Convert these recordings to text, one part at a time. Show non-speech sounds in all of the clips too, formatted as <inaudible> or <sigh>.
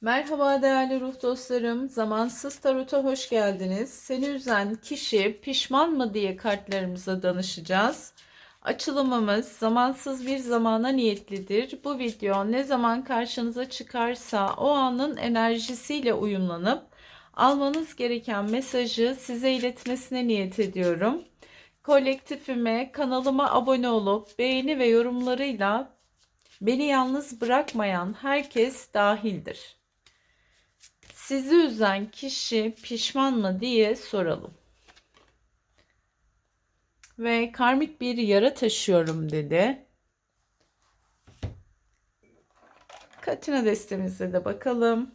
Merhaba değerli ruh dostlarım. Zamansız Tarot'a hoş geldiniz. Seni üzen kişi pişman mı diye kartlarımıza danışacağız. Açılımımız zamansız bir zamana niyetlidir. Bu video ne zaman karşınıza çıkarsa o anın enerjisiyle uyumlanıp almanız gereken mesajı size iletmesine niyet ediyorum. Kolektifime, kanalıma abone olup beğeni ve yorumlarıyla beni yalnız bırakmayan herkes dahildir. Sizi üzen kişi pişman mı diye soralım. Ve karmik bir yara taşıyorum dedi. Katina destemizde de bakalım.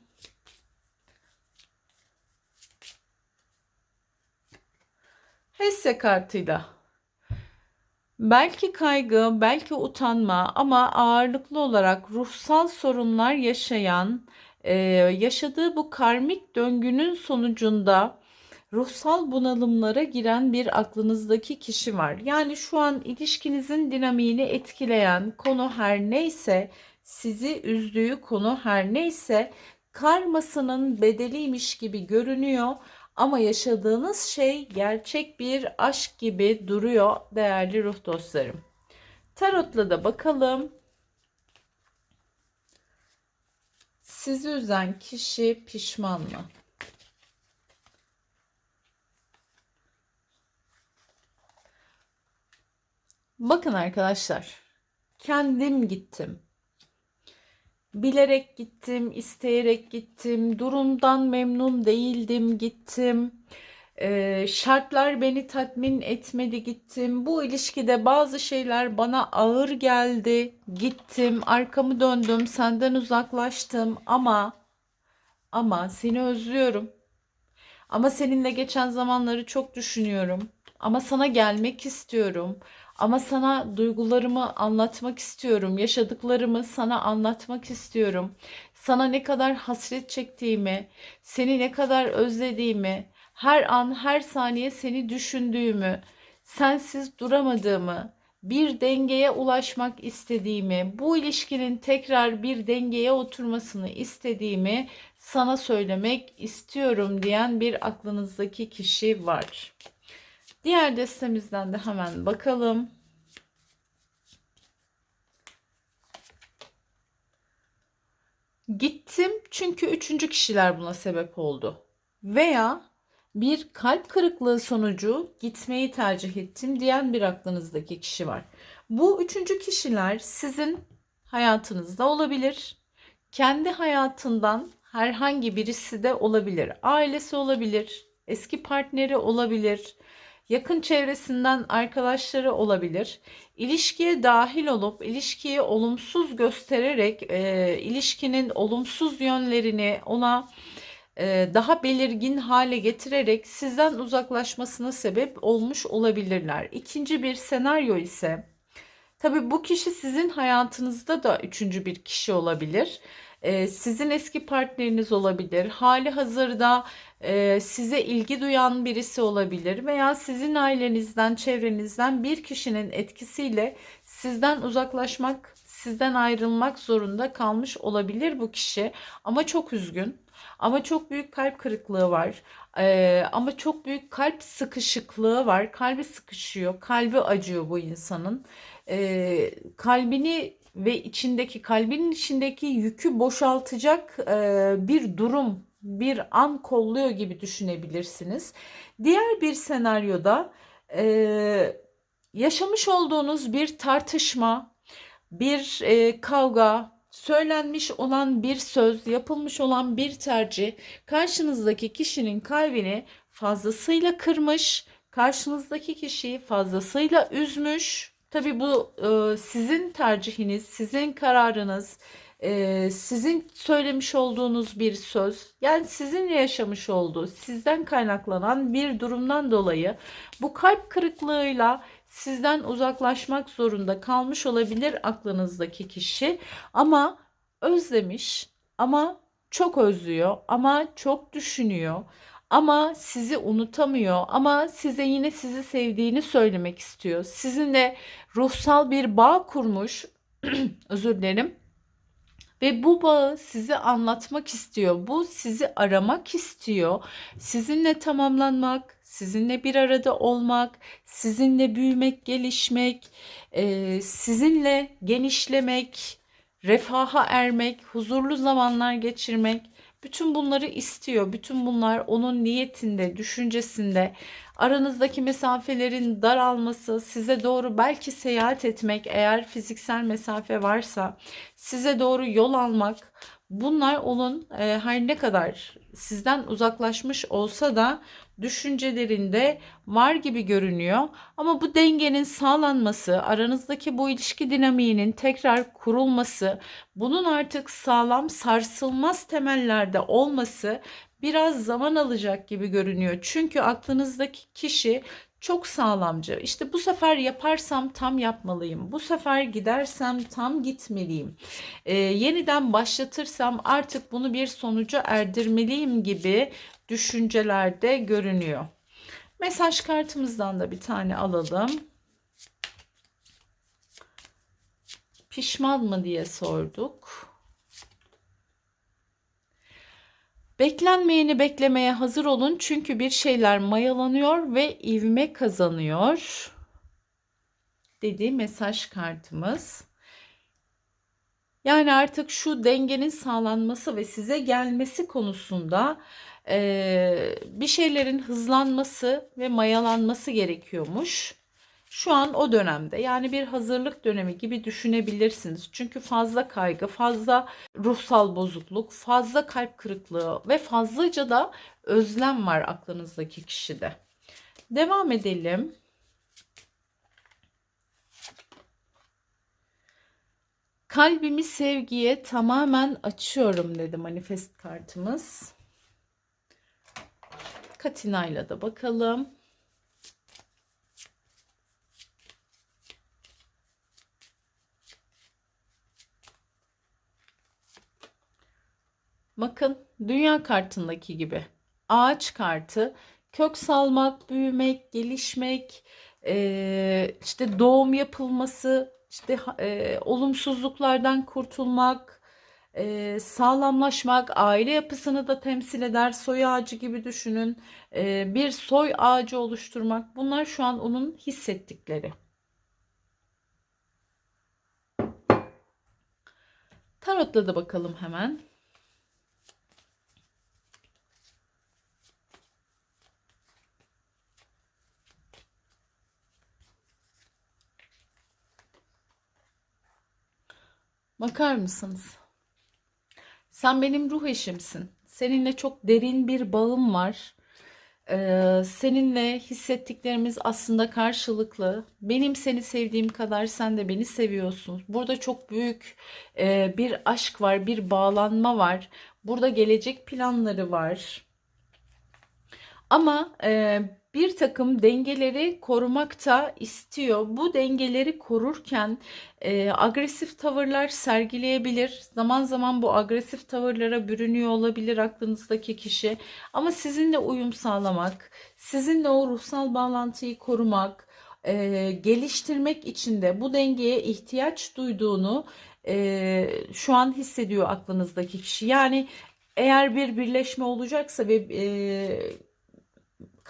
Hesse kartıyla. Belki kaygı, belki utanma ama ağırlıklı olarak ruhsal sorunlar yaşayan, e, yaşadığı bu karmik döngünün sonucunda ruhsal bunalımlara giren bir aklınızdaki kişi var. Yani şu an ilişkinizin dinamiğini etkileyen konu her neyse, sizi üzdüğü konu her neyse karmasının bedeliymiş gibi görünüyor ama yaşadığınız şey gerçek bir aşk gibi duruyor değerli ruh dostlarım. Tarotla da bakalım. Sizi üzen kişi pişman mı? Bakın arkadaşlar. Kendim gittim. Bilerek gittim, isteyerek gittim, durumdan memnun değildim, gittim. Ee, şartlar beni tatmin etmedi, gittim. Bu ilişkide bazı şeyler bana ağır geldi, gittim, arkamı döndüm, senden uzaklaştım ama ama seni özlüyorum. Ama seninle geçen zamanları çok düşünüyorum. Ama sana gelmek istiyorum. Ama sana duygularımı anlatmak istiyorum. Yaşadıklarımı sana anlatmak istiyorum. Sana ne kadar hasret çektiğimi, seni ne kadar özlediğimi, her an her saniye seni düşündüğümü, sensiz duramadığımı, bir dengeye ulaşmak istediğimi, bu ilişkinin tekrar bir dengeye oturmasını istediğimi sana söylemek istiyorum diyen bir aklınızdaki kişi var. Diğer destemizden de hemen bakalım. Gittim çünkü üçüncü kişiler buna sebep oldu. Veya bir kalp kırıklığı sonucu gitmeyi tercih ettim diyen bir aklınızdaki kişi var. Bu üçüncü kişiler sizin hayatınızda olabilir. Kendi hayatından herhangi birisi de olabilir. Ailesi olabilir, eski partneri olabilir, yakın çevresinden arkadaşları olabilir. İlişkiye dahil olup ilişkiyi olumsuz göstererek e, ilişkinin olumsuz yönlerini ona daha belirgin hale getirerek sizden uzaklaşmasına sebep olmuş olabilirler. İkinci bir senaryo ise tabii bu kişi sizin hayatınızda da üçüncü bir kişi olabilir. E, sizin eski partneriniz olabilir. Hali hazırda e, size ilgi duyan birisi olabilir veya sizin ailenizden, çevrenizden bir kişinin etkisiyle sizden uzaklaşmak, sizden ayrılmak zorunda kalmış olabilir bu kişi. Ama çok üzgün. Ama çok büyük kalp kırıklığı var. Ee, ama çok büyük kalp sıkışıklığı var. Kalbi sıkışıyor. Kalbi acıyor bu insanın. Ee, kalbini ve içindeki kalbinin içindeki yükü boşaltacak e, bir durum, bir an kolluyor gibi düşünebilirsiniz. Diğer bir senaryoda e, yaşamış olduğunuz bir tartışma, bir e, kavga, söylenmiş olan bir söz, yapılmış olan bir tercih karşınızdaki kişinin kalbini fazlasıyla kırmış, karşınızdaki kişiyi fazlasıyla üzmüş. Tabii bu e, sizin tercihiniz, sizin kararınız, e, sizin söylemiş olduğunuz bir söz, yani sizinle yaşamış olduğu, sizden kaynaklanan bir durumdan dolayı bu kalp kırıklığıyla sizden uzaklaşmak zorunda kalmış olabilir aklınızdaki kişi ama özlemiş ama çok özlüyor ama çok düşünüyor ama sizi unutamıyor ama size yine sizi sevdiğini söylemek istiyor. Sizinle ruhsal bir bağ kurmuş <clears throat> özür dilerim ve bu bağı size anlatmak istiyor. Bu sizi aramak istiyor. Sizinle tamamlanmak, sizinle bir arada olmak, sizinle büyümek, gelişmek, e, sizinle genişlemek, refaha ermek, huzurlu zamanlar geçirmek. Bütün bunları istiyor. Bütün bunlar onun niyetinde, düşüncesinde. Aranızdaki mesafelerin daralması, size doğru belki seyahat etmek eğer fiziksel mesafe varsa, size doğru yol almak. Bunlar onun e, her ne kadar sizden uzaklaşmış olsa da düşüncelerinde var gibi görünüyor. Ama bu dengenin sağlanması, aranızdaki bu ilişki dinamiğinin tekrar kurulması, bunun artık sağlam, sarsılmaz temellerde olması biraz zaman alacak gibi görünüyor. Çünkü aklınızdaki kişi çok sağlamcı. İşte bu sefer yaparsam tam yapmalıyım. Bu sefer gidersem tam gitmeliyim. Ee, yeniden başlatırsam artık bunu bir sonuca erdirmeliyim gibi düşüncelerde görünüyor. Mesaj kartımızdan da bir tane alalım. Pişman mı diye sorduk. Beklenmeyeni beklemeye hazır olun çünkü bir şeyler mayalanıyor ve ivme kazanıyor. Dedi mesaj kartımız. Yani artık şu dengenin sağlanması ve size gelmesi konusunda e, bir şeylerin hızlanması ve mayalanması gerekiyormuş. Şu an o dönemde yani bir hazırlık dönemi gibi düşünebilirsiniz. Çünkü fazla kaygı, fazla ruhsal bozukluk, fazla kalp kırıklığı ve fazlaca da özlem var aklınızdaki kişide. Devam edelim. Kalbimi sevgiye tamamen açıyorum dedi manifest kartımız. Katina'yla da bakalım. Bakın dünya kartındaki gibi ağaç kartı kök salmak, büyümek, gelişmek, işte doğum yapılması, işte e, olumsuzluklardan kurtulmak, e, sağlamlaşmak, aile yapısını da temsil eder. Soy ağacı gibi düşünün. E, bir soy ağacı oluşturmak. Bunlar şu an onun hissettikleri. Tarot'la da bakalım hemen. Bakar mısınız? Sen benim ruh eşimsin. Seninle çok derin bir bağım var. Ee, seninle hissettiklerimiz aslında karşılıklı. Benim seni sevdiğim kadar sen de beni seviyorsun. Burada çok büyük e, bir aşk var, bir bağlanma var. Burada gelecek planları var. Ama e, bir takım dengeleri korumakta istiyor. Bu dengeleri korurken e, agresif tavırlar sergileyebilir. Zaman zaman bu agresif tavırlara bürünüyor olabilir aklınızdaki kişi. Ama sizinle uyum sağlamak, sizinle o ruhsal bağlantıyı korumak, e, geliştirmek için de bu dengeye ihtiyaç duyduğunu e, şu an hissediyor aklınızdaki kişi. Yani eğer bir birleşme olacaksa ve e,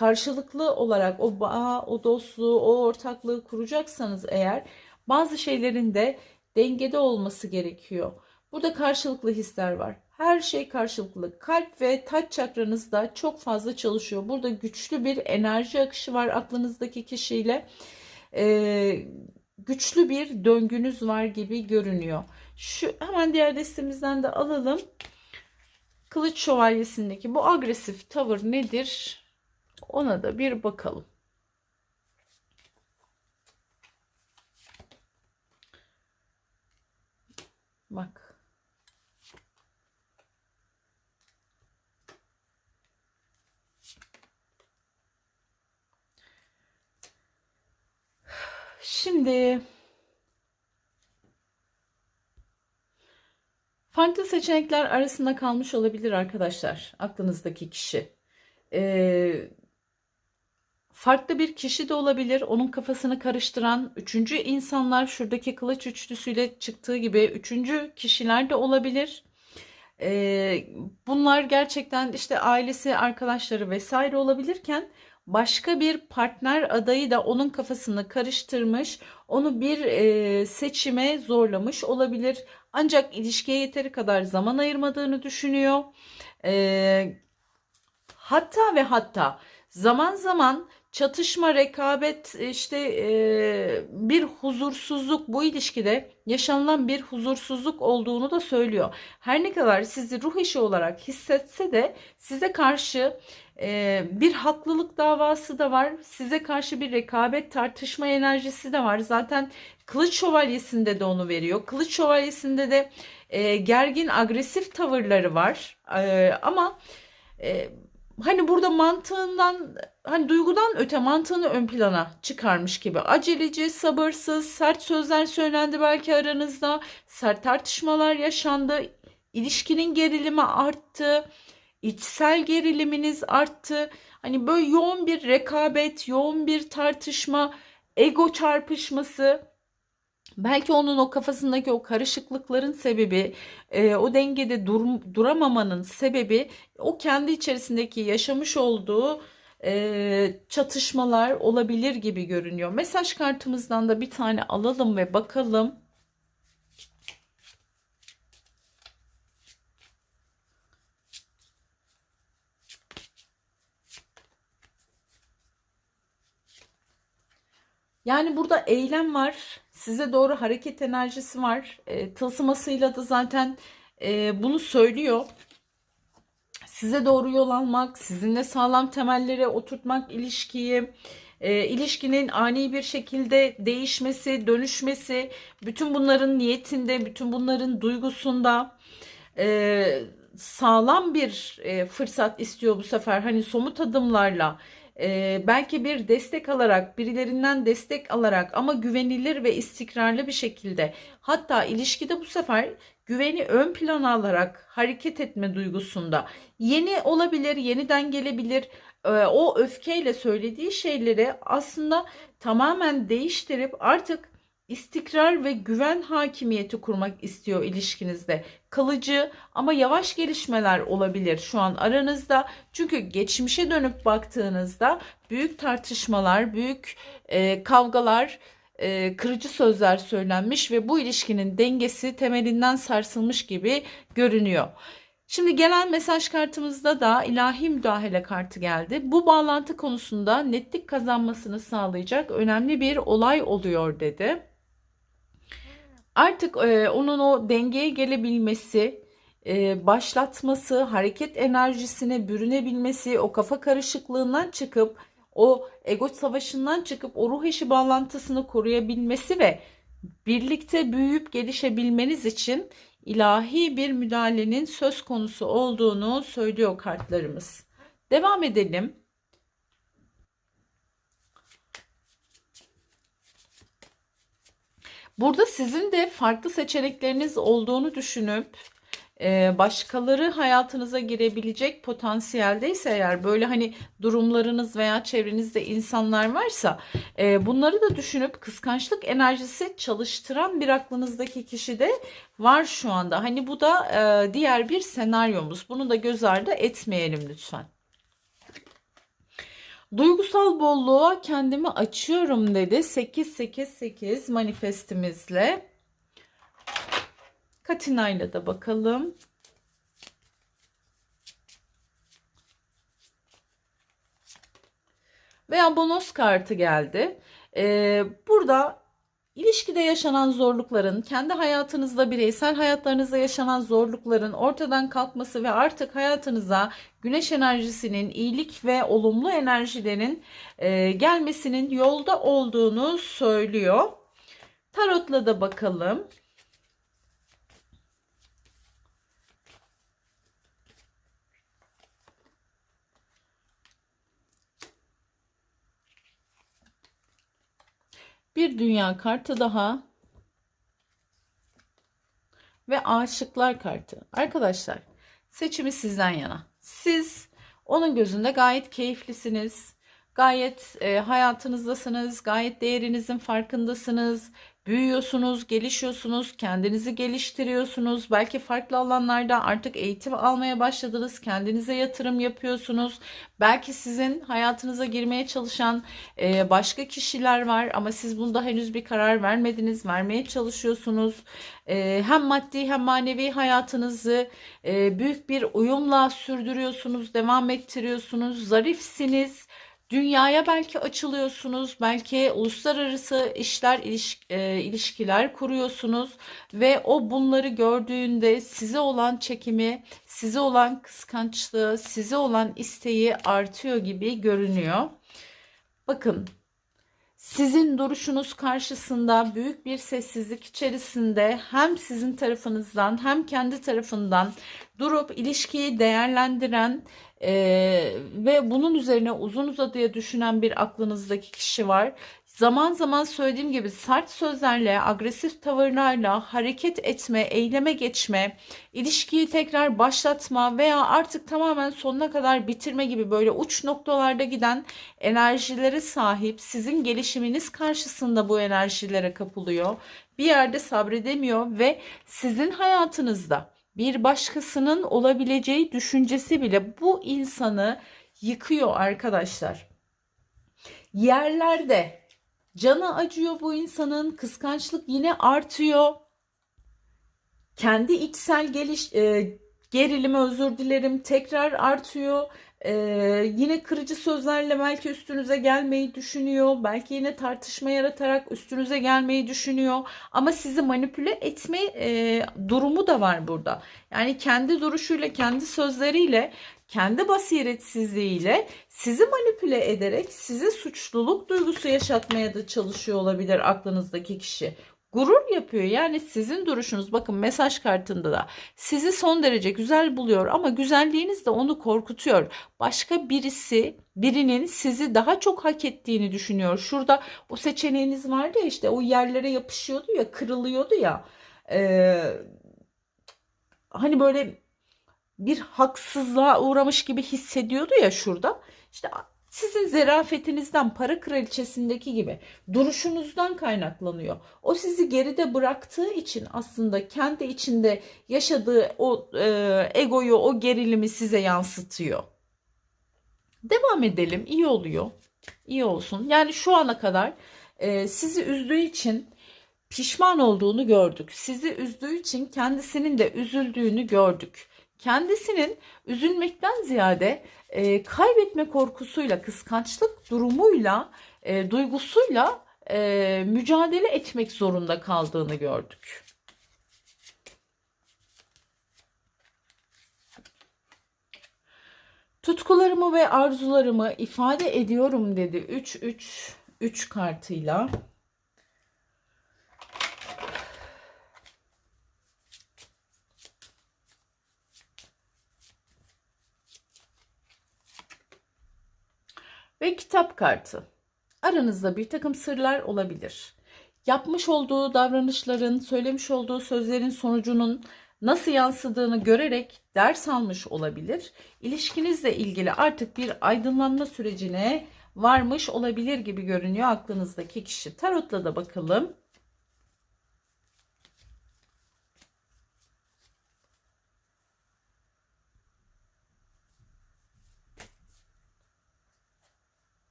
karşılıklı olarak o bağ, o dostluğu, o ortaklığı kuracaksanız eğer bazı şeylerin de dengede olması gerekiyor. Burada karşılıklı hisler var. Her şey karşılıklı. Kalp ve taç çakranızda çok fazla çalışıyor. Burada güçlü bir enerji akışı var aklınızdaki kişiyle. Ee, güçlü bir döngünüz var gibi görünüyor. Şu hemen diğer destemizden de alalım. Kılıç şövalyesindeki bu agresif tavır nedir? Ona da bir bakalım. Bak. Şimdi farklı seçenekler arasında kalmış olabilir arkadaşlar aklınızdaki kişi. Ee, farklı bir kişi de olabilir. Onun kafasını karıştıran üçüncü insanlar şuradaki kılıç üçlüsüyle çıktığı gibi üçüncü kişiler de olabilir. Ee, bunlar gerçekten işte ailesi, arkadaşları vesaire olabilirken başka bir partner adayı da onun kafasını karıştırmış, onu bir e, seçime zorlamış olabilir. Ancak ilişkiye yeteri kadar zaman ayırmadığını düşünüyor. Ee, hatta ve hatta zaman zaman çatışma, rekabet, işte e, bir huzursuzluk bu ilişkide yaşanılan bir huzursuzluk olduğunu da söylüyor. Her ne kadar sizi ruh eşi olarak hissetse de size karşı e, bir haklılık davası da var. Size karşı bir rekabet, tartışma enerjisi de var. Zaten Kılıç Şövalyesi'nde de onu veriyor. Kılıç Şövalyesi'nde de e, gergin, agresif tavırları var. E, ama e, hani burada mantığından hani duygudan öte mantığını ön plana çıkarmış gibi. Aceleci, sabırsız, sert sözler söylendi belki aranızda, sert tartışmalar yaşandı, ilişkinin gerilimi arttı, içsel geriliminiz arttı. Hani böyle yoğun bir rekabet, yoğun bir tartışma, ego çarpışması Belki onun o kafasındaki o karışıklıkların sebebi, e, o dengede dur, duramamanın sebebi o kendi içerisindeki yaşamış olduğu e, çatışmalar olabilir gibi görünüyor. Mesaj kartımızdan da bir tane alalım ve bakalım. Yani burada eylem var. Size doğru hareket enerjisi var. E, tılsımasıyla da zaten e, bunu söylüyor. Size doğru yol almak, sizinle sağlam temellere oturtmak ilişkiyi, e, ilişkinin ani bir şekilde değişmesi, dönüşmesi, bütün bunların niyetinde, bütün bunların duygusunda e, sağlam bir e, fırsat istiyor bu sefer. Hani somut adımlarla e, belki bir destek alarak, birilerinden destek alarak ama güvenilir ve istikrarlı bir şekilde hatta ilişkide bu sefer güveni ön plana alarak hareket etme duygusunda yeni olabilir, yeniden gelebilir. O öfkeyle söylediği şeyleri aslında tamamen değiştirip artık istikrar ve güven hakimiyeti kurmak istiyor ilişkinizde. Kalıcı ama yavaş gelişmeler olabilir şu an aranızda. Çünkü geçmişe dönüp baktığınızda büyük tartışmalar, büyük e, kavgalar, e, kırıcı sözler söylenmiş ve bu ilişkinin dengesi temelinden sarsılmış gibi görünüyor. Şimdi gelen mesaj kartımızda da ilahi müdahale kartı geldi. Bu bağlantı konusunda netlik kazanmasını sağlayacak önemli bir olay oluyor dedi artık e, onun o dengeye gelebilmesi, e, başlatması, hareket enerjisine bürünebilmesi, o kafa karışıklığından çıkıp o ego savaşından çıkıp o ruh eşi bağlantısını koruyabilmesi ve birlikte büyüyüp gelişebilmeniz için ilahi bir müdahalenin söz konusu olduğunu söylüyor kartlarımız. Devam edelim. Burada sizin de farklı seçenekleriniz olduğunu düşünüp e, başkaları hayatınıza girebilecek potansiyeldeyse eğer böyle hani durumlarınız veya çevrenizde insanlar varsa e, bunları da düşünüp kıskançlık enerjisi çalıştıran bir aklınızdaki kişi de var şu anda. Hani bu da e, diğer bir senaryomuz. Bunu da göz ardı etmeyelim lütfen. Duygusal bolluğa kendimi açıyorum dedi. 888 manifestimizle. Katina'yla da bakalım. Veya bonus kartı geldi. Ee, burada İlişkide yaşanan zorlukların, kendi hayatınızda, bireysel hayatlarınızda yaşanan zorlukların ortadan kalkması ve artık hayatınıza güneş enerjisinin, iyilik ve olumlu enerjilerin e, gelmesinin yolda olduğunu söylüyor. Tarotla da bakalım. Bir dünya kartı daha. Ve aşıklar kartı. Arkadaşlar seçimi sizden yana. Siz onun gözünde gayet keyiflisiniz. Gayet e, hayatınızdasınız, gayet değerinizin farkındasınız. Büyüyorsunuz, gelişiyorsunuz, kendinizi geliştiriyorsunuz. Belki farklı alanlarda artık eğitim almaya başladınız, kendinize yatırım yapıyorsunuz. Belki sizin hayatınıza girmeye çalışan e, başka kişiler var ama siz bunda henüz bir karar vermediniz, vermeye çalışıyorsunuz. E, hem maddi hem manevi hayatınızı e, büyük bir uyumla sürdürüyorsunuz, devam ettiriyorsunuz. Zarifsiniz. Dünyaya belki açılıyorsunuz, belki uluslararası işler, iliş, e, ilişkiler kuruyorsunuz ve o bunları gördüğünde size olan çekimi, size olan kıskançlığı, size olan isteği artıyor gibi görünüyor. Bakın sizin duruşunuz karşısında büyük bir sessizlik içerisinde hem sizin tarafınızdan hem kendi tarafından durup ilişkiyi değerlendiren e, ve bunun üzerine uzun uzadıya düşünen bir aklınızdaki kişi var. Zaman zaman söylediğim gibi sert sözlerle, agresif tavırlarla hareket etme, eyleme geçme, ilişkiyi tekrar başlatma veya artık tamamen sonuna kadar bitirme gibi böyle uç noktalarda giden enerjilere sahip, sizin gelişiminiz karşısında bu enerjilere kapılıyor. Bir yerde sabredemiyor ve sizin hayatınızda bir başkasının olabileceği düşüncesi bile bu insanı yıkıyor arkadaşlar. Yerlerde canı acıyor bu insanın, kıskançlık yine artıyor. Kendi içsel geliş e, gerilimi özür dilerim tekrar artıyor. Ee, yine kırıcı sözlerle belki üstünüze gelmeyi düşünüyor. Belki yine tartışma yaratarak üstünüze gelmeyi düşünüyor. Ama sizi manipüle etme e, durumu da var burada. Yani kendi duruşuyla, kendi sözleriyle, kendi basiretsizliğiyle sizi manipüle ederek size suçluluk duygusu yaşatmaya da çalışıyor olabilir aklınızdaki kişi gurur yapıyor. Yani sizin duruşunuz bakın mesaj kartında da sizi son derece güzel buluyor ama güzelliğiniz de onu korkutuyor. Başka birisi birinin sizi daha çok hak ettiğini düşünüyor. Şurada o seçeneğiniz vardı ya işte o yerlere yapışıyordu ya kırılıyordu ya. Ee, hani böyle bir haksızlığa uğramış gibi hissediyordu ya şurada. İşte sizin zerafetinizden para kraliçesindeki gibi duruşunuzdan kaynaklanıyor. O sizi geride bıraktığı için aslında kendi içinde yaşadığı o e, egoyu, o gerilimi size yansıtıyor. Devam edelim. İyi oluyor. İyi olsun. Yani şu ana kadar e, sizi üzdüğü için pişman olduğunu gördük. Sizi üzdüğü için kendisinin de üzüldüğünü gördük kendisinin üzülmekten ziyade e, kaybetme korkusuyla, kıskançlık durumuyla, e, duygusuyla e, mücadele etmek zorunda kaldığını gördük. Tutkularımı ve arzularımı ifade ediyorum dedi 3 3 3 kartıyla. Ve kitap kartı. Aranızda bir takım sırlar olabilir. Yapmış olduğu davranışların, söylemiş olduğu sözlerin sonucunun nasıl yansıdığını görerek ders almış olabilir. İlişkinizle ilgili artık bir aydınlanma sürecine varmış olabilir gibi görünüyor aklınızdaki kişi. Tarotla da bakalım.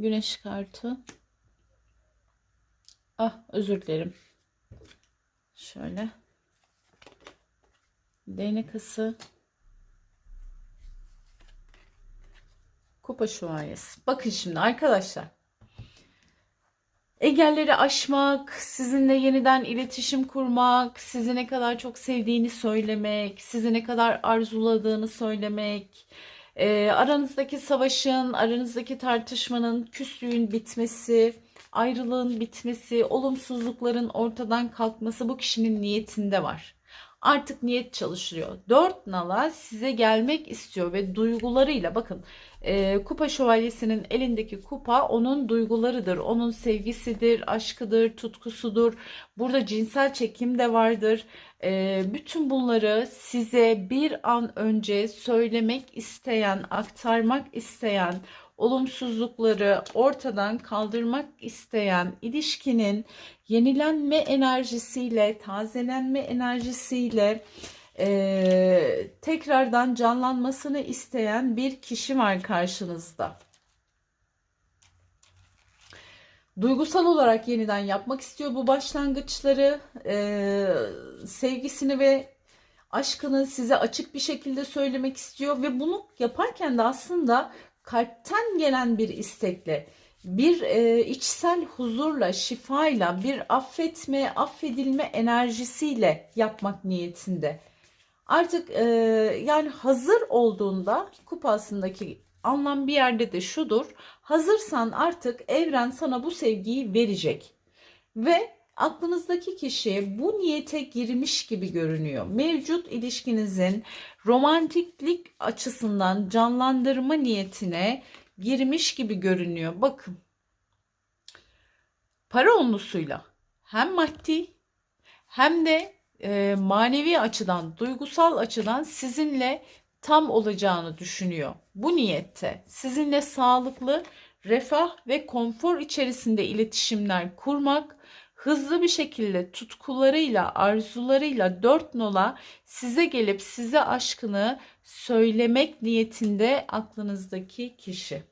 Güneş kartı. Ah özür dilerim. Şöyle. Değnek ası. Kupa şövalyesi. Bakın şimdi arkadaşlar. Engelleri aşmak, sizinle yeniden iletişim kurmak, sizi ne kadar çok sevdiğini söylemek, sizi ne kadar arzuladığını söylemek, e, aranızdaki savaşın, aranızdaki tartışmanın, küslüğün bitmesi, ayrılığın bitmesi, olumsuzlukların ortadan kalkması bu kişinin niyetinde var. Artık niyet çalışıyor. Dört nala size gelmek istiyor ve duygularıyla bakın e, kupa şövalyesinin elindeki kupa onun duygularıdır. Onun sevgisidir, aşkıdır, tutkusudur. Burada cinsel çekim de vardır. E, bütün bunları size bir an önce söylemek isteyen, aktarmak isteyen, olumsuzlukları ortadan kaldırmak isteyen ilişkinin yenilenme enerjisiyle, tazelenme enerjisiyle e, tekrardan canlanmasını isteyen bir kişi var karşınızda. Duygusal olarak yeniden yapmak istiyor bu başlangıçları. E, sevgisini ve aşkını size açık bir şekilde söylemek istiyor ve bunu yaparken de aslında kalpten gelen bir istekle, bir e, içsel huzurla, şifayla, bir affetme, affedilme enerjisiyle yapmak niyetinde. Artık e, yani hazır olduğunda kupasındaki anlam bir yerde de şudur. Hazırsan artık evren sana bu sevgiyi verecek. Ve aklınızdaki kişi bu niyete girmiş gibi görünüyor. Mevcut ilişkinizin romantiklik açısından canlandırma niyetine girmiş gibi görünüyor. Bakın. Para onlusuyla hem maddi hem de e, manevi açıdan, duygusal açıdan sizinle tam olacağını düşünüyor. Bu niyette sizinle sağlıklı, refah ve konfor içerisinde iletişimler kurmak, hızlı bir şekilde tutkularıyla, arzularıyla dört nola size gelip size aşkını söylemek niyetinde aklınızdaki kişi.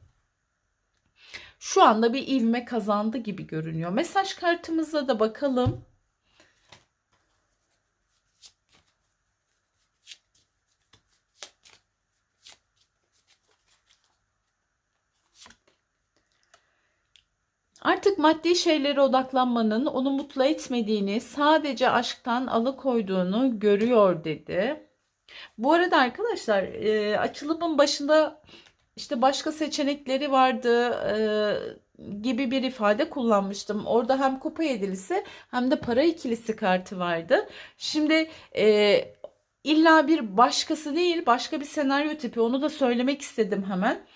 Şu anda bir ivme kazandı gibi görünüyor. Mesaj kartımıza da bakalım. Artık maddi şeylere odaklanmanın onu mutlu etmediğini, sadece aşktan alıkoyduğunu görüyor dedi. Bu arada arkadaşlar e, açılımın başında işte başka seçenekleri vardı e, gibi bir ifade kullanmıştım. Orada hem kupa yedilisi hem de para ikilisi kartı vardı. Şimdi e, illa bir başkası değil başka bir senaryo tipi onu da söylemek istedim hemen.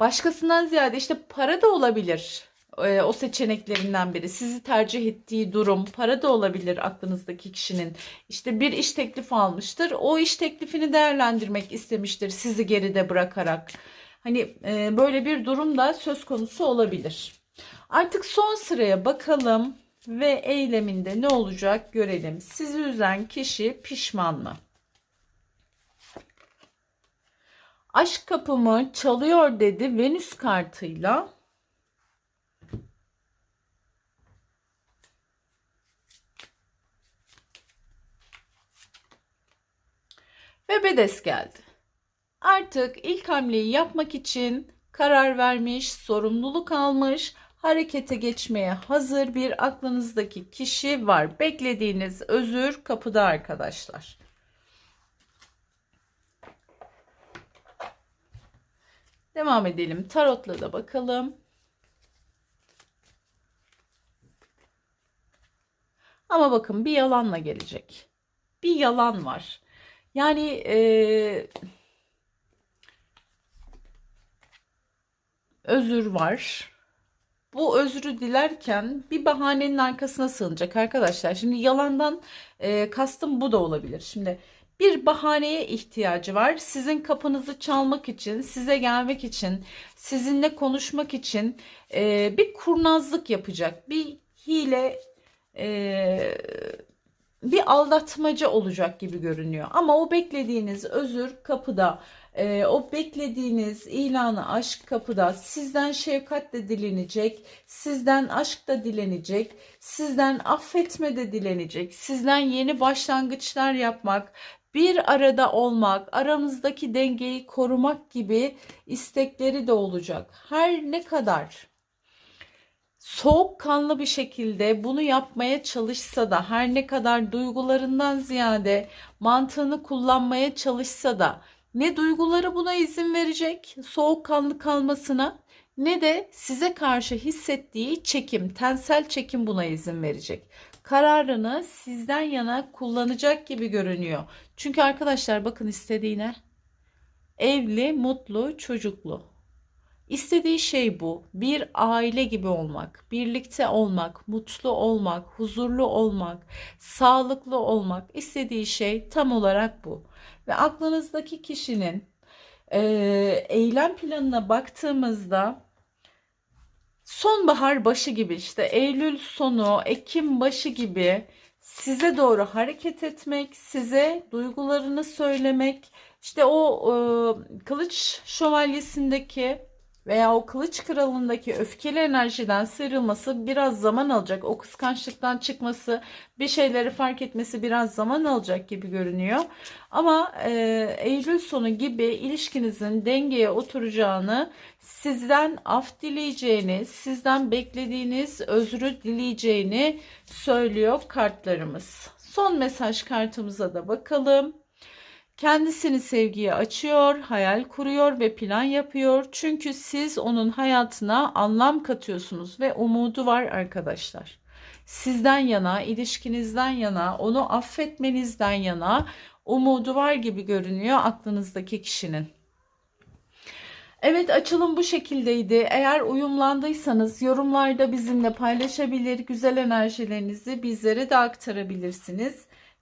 Başkasından ziyade işte para da olabilir e, o seçeneklerinden biri. Sizi tercih ettiği durum, para da olabilir aklınızdaki kişinin. İşte bir iş teklifi almıştır. O iş teklifini değerlendirmek istemiştir sizi geride bırakarak. Hani e, böyle bir durum da söz konusu olabilir. Artık son sıraya bakalım ve eyleminde ne olacak görelim. Sizi üzen kişi pişman mı? Aşk kapımı çalıyor dedi Venüs kartıyla. Ve Bedes geldi. Artık ilk hamleyi yapmak için karar vermiş, sorumluluk almış, harekete geçmeye hazır bir aklınızdaki kişi var. Beklediğiniz özür kapıda arkadaşlar. Devam edelim. Tarotla da bakalım. Ama bakın bir yalanla gelecek. Bir yalan var. Yani e, özür var. Bu özrü dilerken bir bahanenin arkasına sığınacak arkadaşlar. Şimdi yalandan e, kastım bu da olabilir. Şimdi bir bahaneye ihtiyacı var. Sizin kapınızı çalmak için, size gelmek için, sizinle konuşmak için e, bir kurnazlık yapacak. Bir hile e, bir aldatmaca olacak gibi görünüyor. Ama o beklediğiniz özür kapıda, e, o beklediğiniz ilanı aşk kapıda. Sizden şefkat de dilenecek, sizden aşk da dilenecek, sizden affetme de dilenecek, sizden yeni başlangıçlar yapmak, bir arada olmak, aranızdaki dengeyi korumak gibi istekleri de olacak. Her ne kadar soğukkanlı bir şekilde bunu yapmaya çalışsa da her ne kadar duygularından ziyade mantığını kullanmaya çalışsa da ne duyguları buna izin verecek soğukkanlı kalmasına ne de size karşı hissettiği çekim, tensel çekim buna izin verecek. Kararını sizden yana kullanacak gibi görünüyor. Çünkü arkadaşlar bakın istediğine evli, mutlu, çocuklu. İstediği şey bu. Bir aile gibi olmak, birlikte olmak, mutlu olmak, huzurlu olmak, sağlıklı olmak. İstediği şey tam olarak bu. Ve aklınızdaki kişinin e, eylem planına baktığımızda sonbahar başı gibi işte Eylül sonu, Ekim başı gibi size doğru hareket etmek, size duygularını söylemek, işte o e, kılıç şövalyesindeki veya o kılıç kralındaki öfkeli enerjiden sıyrılması biraz zaman alacak. O kıskançlıktan çıkması, bir şeyleri fark etmesi biraz zaman alacak gibi görünüyor. Ama e, Eylül sonu gibi ilişkinizin dengeye oturacağını, sizden af dileyeceğini, sizden beklediğiniz özrü dileyeceğini söylüyor kartlarımız. Son mesaj kartımıza da bakalım. Kendisini sevgiye açıyor, hayal kuruyor ve plan yapıyor. Çünkü siz onun hayatına anlam katıyorsunuz ve umudu var arkadaşlar. Sizden yana, ilişkinizden yana, onu affetmenizden yana umudu var gibi görünüyor aklınızdaki kişinin. Evet açılım bu şekildeydi. Eğer uyumlandıysanız yorumlarda bizimle paylaşabilir, güzel enerjilerinizi bizlere de aktarabilirsiniz.